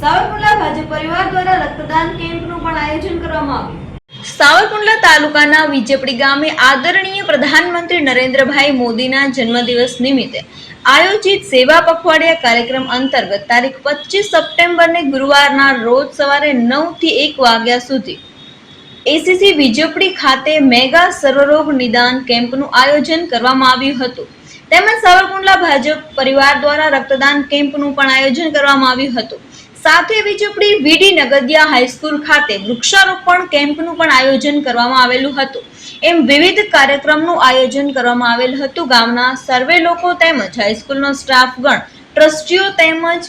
સાવરકુંડલા ભાજપ પરિવાર દ્વારા રક્તદાન કેમ્પનું પણ આયોજન કરવામાં આવ્યું. સાવરકુંડલા તાલુકાના વિજેપડી ગામે આદરણીય પ્રધાનમંત્રી નરેન્દ્રભાઈ મોદીના જન્મદિવસ નિમિત્તે આયોજિત સેવા પખવાડિયા કાર્યક્રમ અંતર્ગત તારીખ પચીસ સપ્ટેમ્બરને ગુરુવારના રોજ સવારે નવથી એક વાગ્યા સુધી એસીસી વિજેપડી ખાતે મેગા સર્વરોગ નિદાન કેમ્પનું આયોજન કરવામાં આવ્યું હતું. તેમજ સાવરકુંડલા ભાજપ પરિવાર દ્વારા રક્તદાન કેમ્પનું પણ આયોજન કરવામાં આવ્યું હતું. સાથે વિજયપડી વીડી નગદિયા હાઈસ્કૂલ ખાતે વૃક્ષારોપણ કેમ્પનું પણ આયોજન કરવામાં આવેલું હતું. એમ વિવિધ કાર્યક્રમનું આયોજન કરવામાં આવેલ હતું. ગામના સર્વે લોકો તેમજ હાઈસ્કૂલનો સ્ટાફગણ ટ્રસ્ટીઓ તેમજ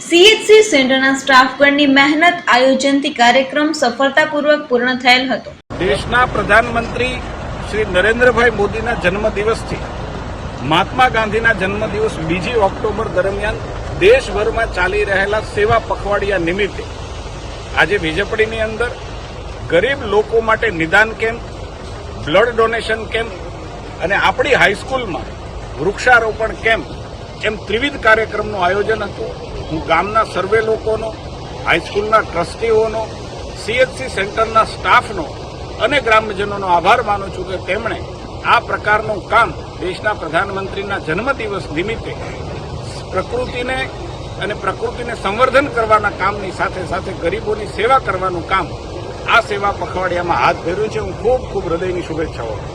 સીએચસી સેન્ટરના સ્ટાફગણની મહેનત આયોજનથી કાર્યક્રમ સફળતાપૂર્વક પૂર્ણ થયેલ હતો. દેશના પ્રધાનમંત્રી શ્રી નરેન્દ્રભાઈ મોદીના જન્મદિવસથી મહાત્મા ગાંધીના જન્મદિવસ બીજી ઓક્ટોબર દરમિયાન દેશભરમાં ચાલી રહેલા સેવા પખવાડિયા નિમિત્તે આજે વિજયપડીની અંદર ગરીબ લોકો માટે નિદાન કેમ્પ, બ્લડ ડોનેશન કેમ્પ અને આપણી હાઈસ્કૂલમાં વૃક્ષારોપણ કેમ્પ એમ ત્રિવિધ કાર્યક્રમનું આયોજન હતું. હું ગામના સર્વે લોકોનો, હાઈસ્કૂલના ટ્રસ્ટીઓનો સીએચસી સેન્ટરના સ્ટાફનો અને ગ્રામજનોનો આભાર માનું છું કે તેમણે આ પ્રકારનું કામ દેશના પ્રધાનમંત્રીના જન્મદિવસ નિમિત્તે પ્રકૃતિને અને પ્રકૃતિને સંવર્ધન કરવાના કામની સાથે સાથે ગરીબોની સેવા કરવાનું કામ, આ સેવા પખવાડિયામાં હાથ ધર્યું છે હું ખૂબ ખૂબ હૃદયની શુભેચ્છાઓ.